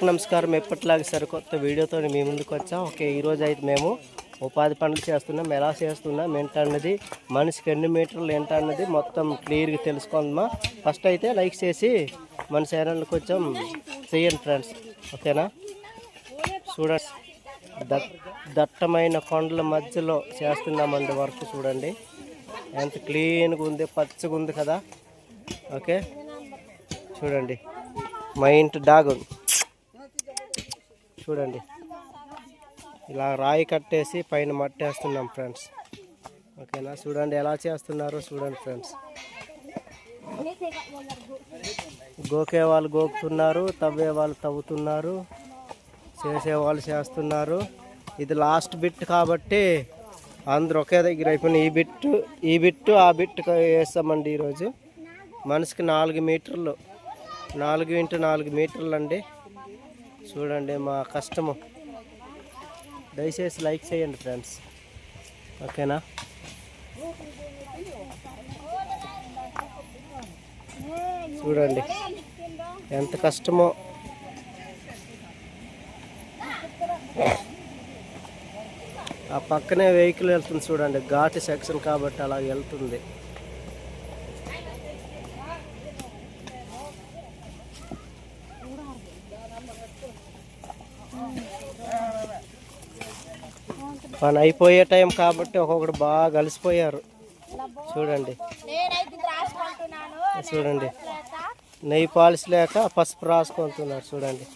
అందరికీ నమస్కారం. ఎప్పటిలాగే సరికొత్త వీడియోతో మీ ముందుకు వచ్చాం. ఓకే ఈరోజు అయితే మేము ఉపాధి పనులు చేస్తున్నాం. ఎలా చేస్తున్నాం? ఏంటన్నది మనిషికి ఎన్ని మీటర్లు ఏంటన్నది మొత్తం క్లియర్గా తెలుసుకుందామా? ఫస్ట్ అయితే లైక్ చేసి మన ఛానల్ కొంచెం చేయండి ఫ్రెండ్స్. ఓకేనా? చూడండి. దట్ దట్టమైన కొండల మధ్యలో చేస్తున్నామండి వర్క్ చూడండి. ఎంత క్లీన్గా ఉంది పచ్చగా ఉంది కదా. ఓకే? చూడండి. మా ఇంటి డాగ్ చూడండి. ఇలా రాయి కట్టేసి పైన మట్టేస్తున్నాం ఫ్రెండ్స్. ఓకేనా? చూడండి ఎలా చేస్తున్నారో చూడండి ఫ్రెండ్స్. గోకే వాళ్ళు గోకుతున్నారు తవ్వే వాళ్ళు తవ్వుతున్నారు చేసే వాళ్ళు చేస్తున్నారు. ఇది లాస్ట్ బిట్ కాబట్టి అందరూ ఒకే దగ్గర అయిపోయిన ఈ బిట్టు ఈ బిట్టు ఆ బిట్టు వేస్తామండి ఈరోజు. మనిషికి నాలుగు మీటర్లు. నాలుగు ఇంటూ నాలుగు మీటర్లు అండి చూడండి మా కష్టము. దయచేసి లైక్ చేయండి ఫ్రెండ్స్. ఓకేనా? చూడండి ఎంత కష్టమో. ఆ పక్కనే వెహికల్ వెళ్తుంది చూడండి. ఘాటి సెక్షన్ కాబట్టి అలా వెళ్తుంది. పని అయిపోయే టైం కాబట్టి ఒక్కొక్కడు బాగా కలిసిపోయారు. చూడండి. చూడండి. నెయ్యి పాలిసి లేక పసుపు రాసుకుంటున్నారు చూడండి.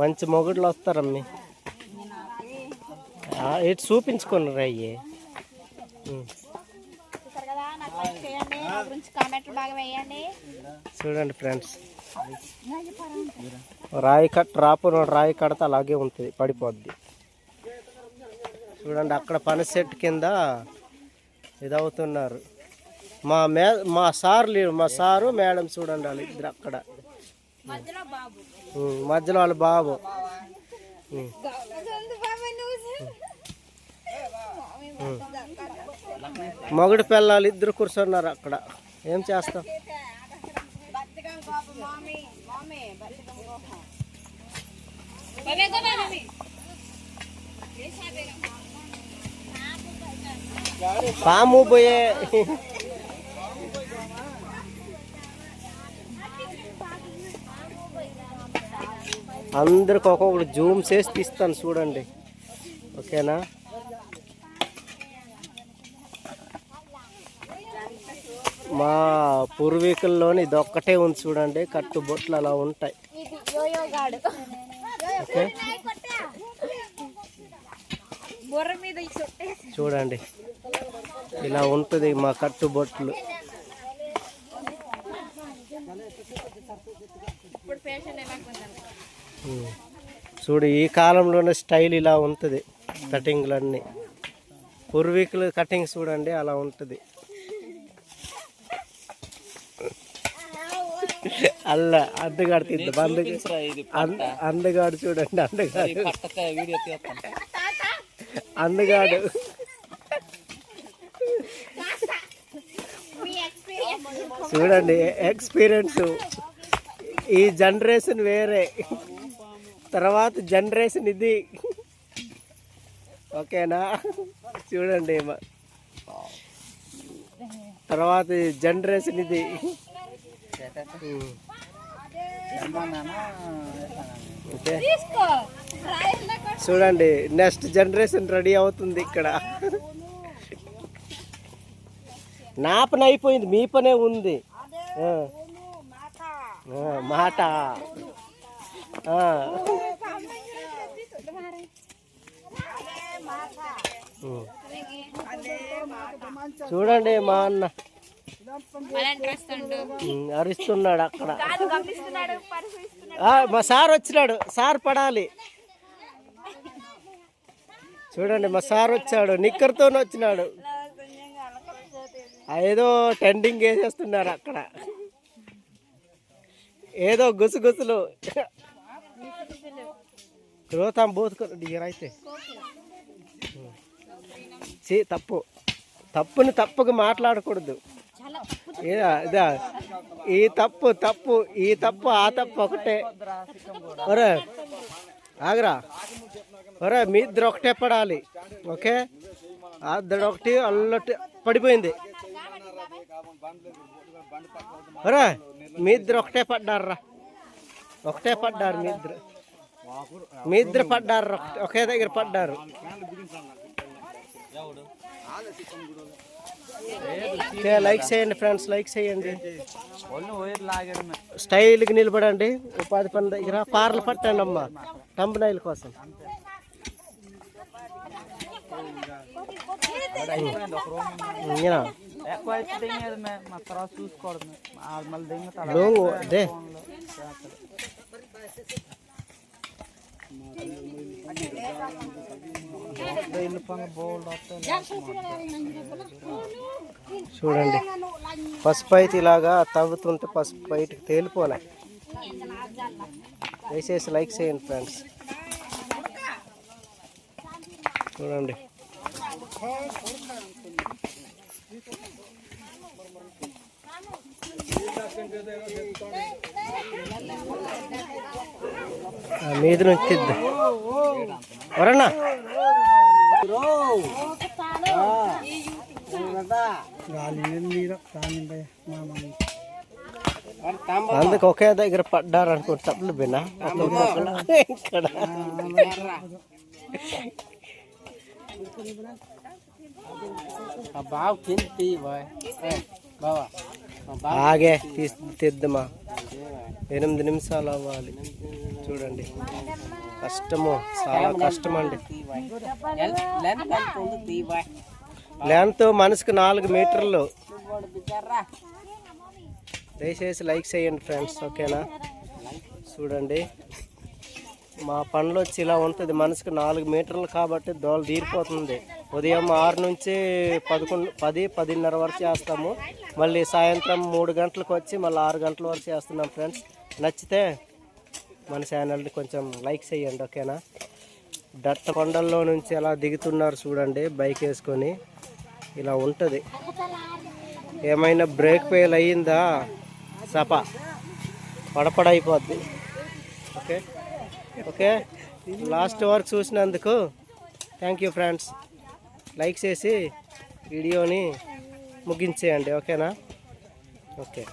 మంచి మొగుడులు వస్తారమ్మి. ఇటు చూపించుకున్నారు అయ్యి? చూడండి ఫ్రెండ్స్. రాయి కట్ రాపున రాయి కడితే అలాగే ఉంటుంది పడిపోద్ది. చూడండి అక్కడ పని సెట్ కింద ఇదవుతున్నారు. మా మే మా సార్ లేరు మా సారు మేడం చూడండి వాళ్ళు ఇద్దరు అక్కడ. మధ్యలో వాళ్ళ బాబు. మొగుడు పిల్లలు ఇద్దరు కూర్చున్నారు అక్కడ. ఏం చేస్తాం పాము పోయే. అందరికి ఒక్కొక్కటి జూమ్ చేసి తీస్తాను చూడండి. ఓకేనా? మా పూర్వీకుల్లోని ఇది ఒక్కటే ఉంది చూడండి కట్టు బొట్లు అలా ఉంటాయి. చూడండి. ఇలా ఉంటుంది మా కొంటారు ఉం. చూడు ఈ కాలంలోనే స్టైల్ ఇలా ఉంటుంది కటింగ్లన్నీ. పూర్వీకులు కటింగ్ చూడండి అలా ఉంటుంది. అల్ల అందగాడు తిద్ద బందగా అందగాడు చూడండి అందగాడు అందగాడు చూడండి ఎక్స్పీరియన్స్ ఈ జనరేషన్ వేరే. తర్వాత జనరేషన్ ఇది. ఓకేనా? చూడండి తర్వాత జనరేషన్ ఇది. చూడండి నెక్స్ట్ జనరేషన్ రెడీ అవుతుంది ఇక్కడ. నా పని అయిపోయింది మీ పనే ఉంది. మాట. చూడండి మా అన్న. అరుస్తున్నాడు అక్కడ. మా సార్ వచ్చినాడు. సార్ పడాలి. చూడండి మా సార్ వచ్చాడు. నిక్కర్తో వచ్చినాడు. ఏదో టెండింగ్ వేసేస్తున్నారు అక్కడ. ఏదో గుసగుసలు. క్రోతాం బోతుకు అయితే తప్పు. తప్పుని తప్పుగా మాట్లాడకూడదు. ఇదా ఈ తప్పు తప్పు ఈ తప్పు ఆ తప్పు ఒకటే. ఒరే ఆగరా. ఒరే మీ ఇద్దరు ఒకటే పడాలి ఓకే? ఆ ఒకటి అల్లటి పడిపోయింది. ఒరే మీ ఇద్దరు ఒకటే పడ్డారా ఒకటే పడ్డారు మీ ఇద్దరు. మీ ఇద్దరు పడ్డారు ఒకే దగ్గర పడ్డారు. లైక్ చేయండి ఫ్రెండ్స్ లైక్ చేయండి. స్టైల్కి నిలబడండి. ఉపాధి పని దగ్గర పార్లు పట్టండి అమ్మ. టంబనైల్ కోసం. చూసుకోవడం చూడండి. పసుపు అయితే ఇలాగా తవ్వుతుంటే పసుపు బయటకు తేలిపోలే. దయచేసి లైక్ చేయండి ఫ్రెండ్స్. చూడండి. మీద నుంచి ఎవరన్నా? అందుకు ఒకే దగ్గర పడ్డారు అనుకుంటే తప్పులు బిన్నా. ఇక్కడ బాబు తింటి బావా ఆగే తీసి తెద్దమా. ఎనిమిది నిమిషాలు అవ్వాలి. చూడండి. కష్టము చాలా కష్టం అండి లెంత్ మనసుకు నాలుగు మీటర్లు. దయచేసి లైక్ చేయండి ఫ్రెండ్స్ ఓకేనా? చూడండి. మా పనులు వచ్చి ఇలా ఉంటుంది. మనసుకు నాలుగు మీటర్లు కాబట్టి దోల తీరిపోతుంది. ఉదయం ఆరు నుంచి పదకొండు పది పదిన్నర వరకు చేస్తాము. మళ్ళీ సాయంత్రం మూడు గంటలకు వచ్చి మళ్ళీ ఆరు గంటల వరకు చేస్తున్నాం ఫ్రెండ్స్. నచ్చితే మన ఛానల్ని కొంచెం లైక్ చేయండి ఓకేనా? దట్ట కొండల్లో నుంచి ఎలా దిగుతున్నారు చూడండి బైక్ వేసుకొని. ఇలా ఉంటుంది. ఏమైనా బ్రేక్ ఫెయిల్ అయ్యిందా? సప. పడపడైపోద్ది. ఓకే? ఓకే? లాస్ట్ వరకు చూసినందుకు థ్యాంక్ యూ ఫ్రెండ్స్ లైక్ చేసి వీడియోని ముగించేయండి ఓకేనా? ఓకే.